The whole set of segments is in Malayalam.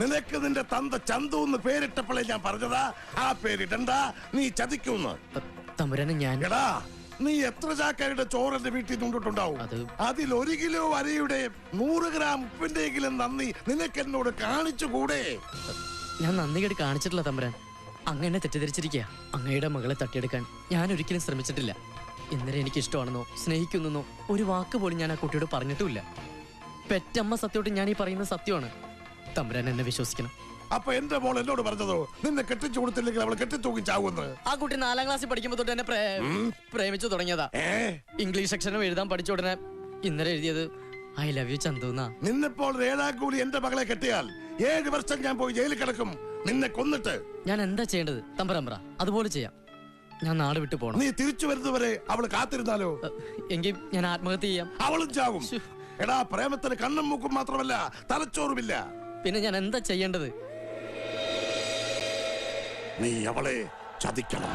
നിനക്ക് നിന്റെ തന്ത ചന്തു എന്ന് പേരിട്ടപ്പോഴേ ഞാൻ പറഞ്ഞതാ. ആ പേരിടണ്ട. നീ ചതിക്കുന്നു. തമ്പുരാനെ ഞാൻ എടാ നീ എത്ര ചാക്കാരുടെ ചോറ് എന്റെ വീട്ടിൽ കൊണ്ടിട്ടുണ്ടാവും? അത് അതിൽ ഒരു കിലോ അരിയുടെ നൂറ് ഗ്രാം ഉപ്പിന്റെയെങ്കിലും നന്ദി നിനക്ക് എന്നോട് കാണിച്ചുകൂടെ ഞാൻ നന്ദി കേട്ട് കാണിച്ചിട്ടില്ല തമ്പുരാൻ. അങ്ങനെ തെറ്റിദ്ധരിച്ചിരിക്കുക അങ്ങയുടെ മകളെ തട്ടിയെടുക്കാൻ ഞാൻ ഒരിക്കലും ശ്രമിച്ചിട്ടില്ല. ഇന്നലെ എനിക്ക് ഇഷ്ടമാണെന്നോ സ്നേഹിക്കുന്നെന്നോ ഒരു വാക്ക് പോലും ഞാൻ ആ കുട്ടിയോട് പറഞ്ഞിട്ടുമില്ല. പെറ്റമ്മ സത്യമായിട്ട് ഞാൻ ഈ പറയുന്നത് സത്യമാണ്. തമ്പുരാൻ എന്നെ വിശ്വസിക്കണം. അപ്പൊ എന്റെ മോൾ എന്നോട് പറഞ്ഞതോ? നിന്നെ കെട്ടിച്ചു കൊടുത്തില്ലെങ്കിൽ അവൾ കെട്ടിത്തൂക്കി ചാവുന്നത് ആ കുട്ടി നാലാം ക്ലാസ്സിൽ പഠിക്കുമ്പോൾ തൊട്ട് എന്നെ പ്രേ- പ്രേമിച്ചു തുടങ്ങിയതാ. ഏ? ഇംഗ്ലീഷ് അക്ഷരം എഴുതാൻ പഠിച്ച ഉടനെ ഇന്നലെ എഴുതിയത് ഐ ലവ് യു ചന്തുന്നാ. നിന്നിപ്പോൾ ഏഴാം കൂടി എന്റെ മകളെ കെട്ടിയാൽ ഏഴ് വർഷം ഞാൻ പോയി ജയിലിൽ കിടക്കും. നിന്നെ കൊന്നിട്ട്. ഞാൻ എന്താ ചെയ്യേണ്ടത്? തമ്പുരാൻ പറ. അതുപോലെ ചെയ്യാം. ഞാൻ നാട് വിട്ടു പോണം. നീ തിരിച്ചു വരുന്നവരെ അവൾ കാത്തിരുന്നാലോ? എങ്കിൽ ഞാൻ ആത്മഹത്യ ചെയ്യാം. അവളും ചാവും. എടാ പ്രേമത്തിന് കണ്ണും മൂക്കും മാത്രമല്ല തലച്ചോറുമില്ല. പിന്നെ ഞാൻ എന്താ ചെയ്യേണ്ടത്? നീ അവളെ ചതിക്കണം.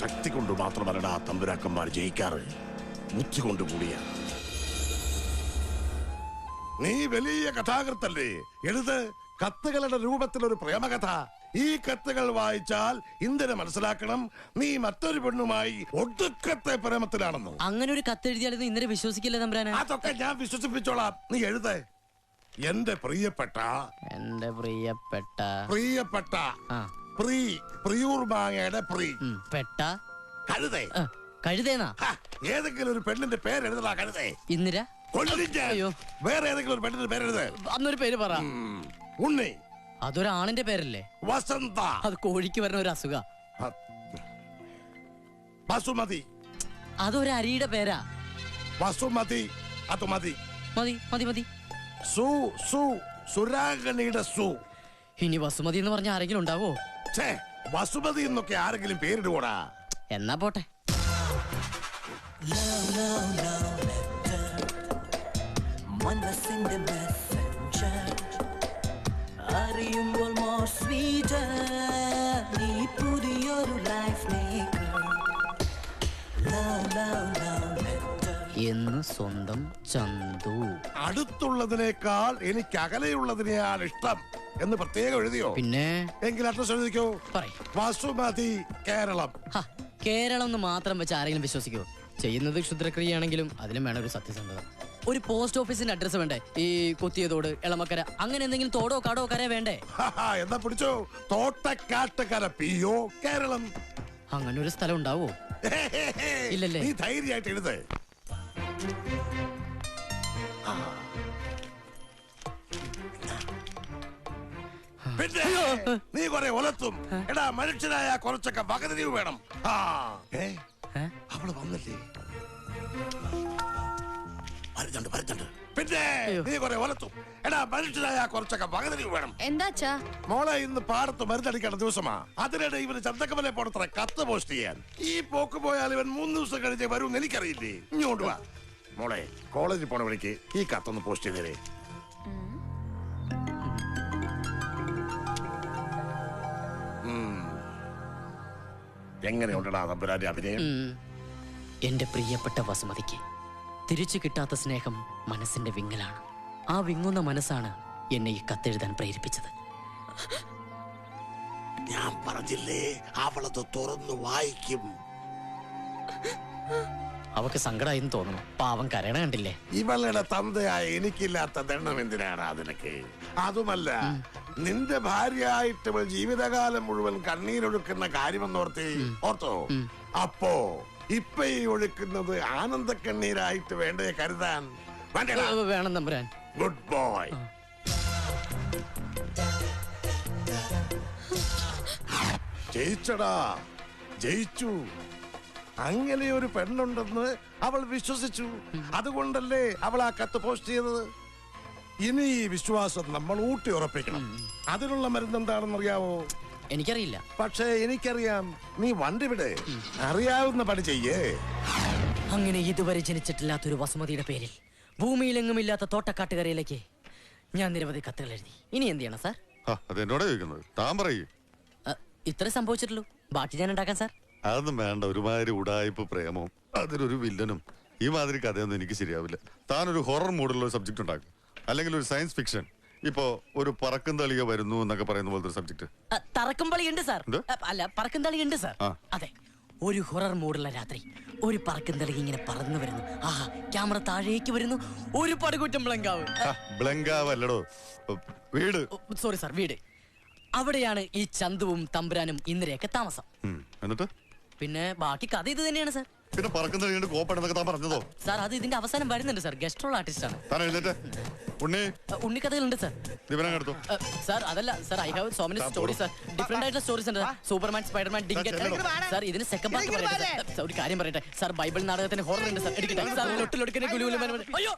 ശക്തി കൊണ്ട് മാത്രമല്ല തമ്പുരാക്കന്മാർ ജയിക്കാറ്. ബുദ്ധി കൊണ്ട് കൂടിയ. നീ വലിയ കഥാകൃത്തല്ലേ? എഴുത് കത്തുകളുടെ രൂപത്തിൽ ഒരു പ്രേമകഥ. ഈ കത്തുകൾ വായിച്ചാൽ ഇന്ദിര മനസ്സിലാക്കണം നീ മറ്റൊരു പെണ്ണുമായി ഒടുക്കത്തെ പ്രേമത്തിലാണെന്ന്. അങ്ങനെ ഒരു കത്ത് എഴുതിയാൽ ഇന്നലെ വിശ്വസിക്കില്ല തമ്പുരാനെ? അതൊക്കെ ഞാൻ വിശ്വസിപ്പിച്ചോളാം. നീ എഴുത്. എന്റെ പ്രിയപ്പെട്ട. എന്റെ പ്രിയപ്പെട്ട. പ്രിയപ്പെട്ട. ആ. പ്രീ പ്രിയൂർ മാങ്ങയുടെ പ്രീ. ഉം, പെട്ട. കഴുതേ. കഴുതേനാ ഹ, ഏതെങ്കിലും ഒരു പെണ്ണിന്റെ പേര് എഴുതലാ കഴുതേ. ഇന്ദിര? കൊല്ലിഞ്ച അയ്യോ. വേറെ ഏതെങ്കിലും ഒരു പെണ്ണിന്റെ പേരെഴുത്. അന്നൊരു പേര് പറ. ഉം, ഉണ്ണി. അതൊരാണിന്റെ പേരല്ലേ? വസന്ത. അത് കോഴിക്ക് വരുന്ന ഒരു അസുഖ. ഹ, വസുമതി അതൊരു അരിയുടെ പേരാ. വസുമതി അത് മതി. മതി മതി മതി. സു സു സുരാഗണിയുടെ സു. ഇനി വസുമതി എന്ന് പറഞ്ഞ ആരെങ്കിലും ഉണ്ടാവോ? ഛേ വസുമതി എന്നൊക്കെ ആരെങ്കിലും പേരിടുകൂടാ എന്നാ പോട്ടെ. മനസ്സിന്റെ മെസ്സഞ്ചർ എന്ന് സ്വന്തം ചന്തു. അടുത്തുള്ളതിനേക്കാൾ എനിക്ക് അകലെയുള്ളതിനെയാണ് ഇഷ്ടം എന്ന് പ്രത്യേകം എഴുതിയോ? പിന്നെ? എങ്കിൽ അഡ്രസ് എഴുതിക്കോ? വസുമതി കേരളം. ഹ, കേരളം എന്ന് മാത്രം വെച്ച് ആരെങ്കിലും വിശ്വസിക്കുമോ ചെയ്യുന്നത് ക്ഷുദ്രക്രിയയാണെങ്കിലും അതിലും വേണം ഒരു സത്യസന്ധത. ഒരു പോസ്റ്റ് ഓഫീസിന്റെ അഡ്രസ് വേണ്ടേ? ഈ കൊത്തിയതോട് ഇളമക്കര അങ്ങനെ എന്തെങ്കിലും തോടോ കാടോ കര വേണ്ടേ? എന്താ എന്നാ പിടിച്ചോ? P O Keralam. അങ്ങനെ ഒരു സ്ഥലം ഉണ്ടാവോ? ഇല്ലല്ലേ? നീ ധൈര്യമായിട്ട് എഴുത്. പിന്നെ നീ കൊറേ ഒലത്തും. എടാ മനുഷ്യനായ കുറച്ചൊക്കെ പകുതി വേണം. ആ. ഏ? അവൾ വന്നില്ലേ? വരുന്നുണ്ട് വരുന്നുണ്ട് പിന്നെ നീ കൊറേ ഒലത്തും. എടാ മനുഷ്യനായ കുറച്ചൊക്കെ പകുതി വേണം. എന്താച്ചാ മോളെ ഇന്ന് പാടത്ത് മരുന്നടിക്കേണ്ട ദിവസമാ. അതിനിടെ ഇവന് ചന്തക്കമലെ പോണത്ര കത്ത് പോസ്റ്റ് ചെയ്യാൻ. ഈ പോക്ക് പോയാൽ ഇവൻ മൂന്ന് ദിവസം കഴിഞ്ഞ് വരും എനിക്കറിയില്ലേ? ഇങ്ങോട്ട് വാ. മോളെ കോളേജിൽ പോണ വഴിക്ക് ഈ കത്തൊന്ന് പോസ്റ്റ് ചെയ്തേരെ. എങ്ങനെയുണ്ടടാ തമ്പുരാന്റെ അഭിനയം. എന്റെ പ്രിയപ്പെട്ട വസുമതിക്ക് തിരിച്ചു കിട്ടാത്ത സ്നേഹം മനസ്സിന്റെ വിങ്ങലാണ്. ആ വിങ്ങുന്ന മനസ്സാണ് എന്നെ ഈ കത്തെഴുതാൻ പ്രേരിപ്പിച്ചത്. ഞാൻ പറഞ്ഞില്ലേ അവളത് തുറന്നു വായിക്കും. അവക്ക് സങ്കടമായി തോന്നുന്നു. പാവം കരയണ കണ്ടില്ലേ? ഇവളുടെ തന്തയായ എനിക്കില്ലാത്ത ദണ്ണം എന്തിനാണ് അതിനൊക്കെ? അതുമല്ല നിന്റെ ഭാര്യയായിട്ട് ഇവൾ ജീവിതകാലം മുഴുവൻ കണ്ണീരൊഴുക്കുന്ന കാര്യമെന്നോർത്തി ഓർത്തോ? അപ്പോ ഇപ്പൊ ഈ ഒഴുക്കുന്നത് ആനന്ദ കണ്ണീരായിട്ട് വേണ്ടേ കരുതാൻ വേണം തമ്പുരാൻ. ഗുഡ് ബോയ് ജയിച്ചടാ. ജയിച്ചു. അങ്ങനെ ഒരു പെണ്ണുണ്ടെന്ന് അവൾ വിശ്വസിച്ചു. അതുകൊണ്ടല്ലേ അവൾ ആ കത്ത് പോസ്റ്റ് ചെയ്തത്? ഇനി ഈ വിശ്വാസം നമ്മൾ ഊട്ടി ഉറപ്പിക്കണം. അതിനുള്ള മരുന്ന് എന്താണെന്ന് അറിയാവോ? എനിക്കറിയില്ല. പക്ഷേ എനിക്കറിയാം നീ വണ്ടി വിടെ. അറിയാവുന്ന പണി ചെയ്യേ. അങ്ങനെ ഇതുവരെ ജനിച്ചിട്ടില്ലാത്ത ഒരു വസുമതിയുടെ പേരിൽ ഭൂമിയിലെങ്ങുമില്ലാത്ത തോട്ടക്കാട്ടുകരയിലേക്ക് ഞാൻ നിരവധി കത്തുകൾ എഴുതി. ഇനി എന്ത് ചെയ്യണം സാർ? ആ, അതെന്നോടാ ചോദിക്കുന്നത്? താൻ പറയൂ. അ, ഇത്രേ സംഭവിച്ചിട്ടുള്ളൂ. ബാക്കി ഞാൻ ഉണ്ടാക്കാം സാർ. അതൊന്നും വേണ്ട ഒരുമാതിരി ഉടായ്പ പ്രേമവും അതിലൊരു വില്ലനും. ഈ മാതിരി കഥയൊന്നും എനിക്ക് ശരിയാവില്ല. താനൊരു ഹൊറർ മൂഡിലുള്ള ഒരു സബ്ജക്ട് ഉണ്ടാക്കും. അല്ലെങ്കിൽ ഒരു സയൻസ് ഫിക്ഷൻ ഇപ്പോ ഒരു പറക്കും തളിക വരുന്നു എന്നൊക്കെ പറയുന്ന പോലത്തെ ഒരു സബ്ജക്ട് തറക്കും ഉണ്ട് സാർ. അല്ല പറക്കും ഉണ്ട് സാർ. അതെ. ഒരു ഹൊറർ മൂഡുള്ള രാത്രി ഒരു പറക്കും തളി ഇങ്ങനെ പറന്നു വരുന്നു. ആഹാ ക്യാമറ താഴേക്ക് വരുന്നു. ഒരു പടുകൂറ്റം ബ്ലങ്കാവ്. ബ്ലങ്കാവ് അല്ലടോ. വീട്. സോറി സാർ വീട്. അവിടെയാണ് ഈ ചന്തുവും തമ്പുരാനും ഇന്ദിരയൊക്കെ താമസം. എന്നിട്ട്? പിന്നെ ബാക്കി കഥ ഇത് തന്നെയാണ് സാർ പിന്നെ പറക്കുന്ന തളികണ്ട് കോപ്പണെന്നൊക്കെ താൻ പറഞ്ഞതോ? സാർ അത് ഇതിന്റെ അവസാനം വരുന്നുണ്ട് സാർ ഗസ്റ്റ് റോൾ ആർട്ടിസ്റ്റ് ആണ്. താൻ എഴുന്നേറ്റ്. ഉണ്ണി. അ, ഉണ്ണിക്കഥകളുണ്ട് സാർ ദിവനം എടുത്തു. സാർ അതല്ല sir I have so many stories sir different ആയിട്ടുള്ള സ്റ്റോറീസ് ഉണ്ട് സൂപ്പർമാൻ സ്പൈഡർമാൻ ഡിങ്കറ്റ്. സാർ ഇതിന് സെക്കൻഡ് പാർട്ട് പറയട്ടെ ഒരു കാര്യം പറയട്ടെ. സാർ ബൈബിൾ നാടകത്തിന് ഹോറർ ഉണ്ട് സാർ എടുക്കട്ടെ. സാർ ലൊട്ടിലൊടുക്കുന്ന ഗുലുഗുലു അയ്യോ.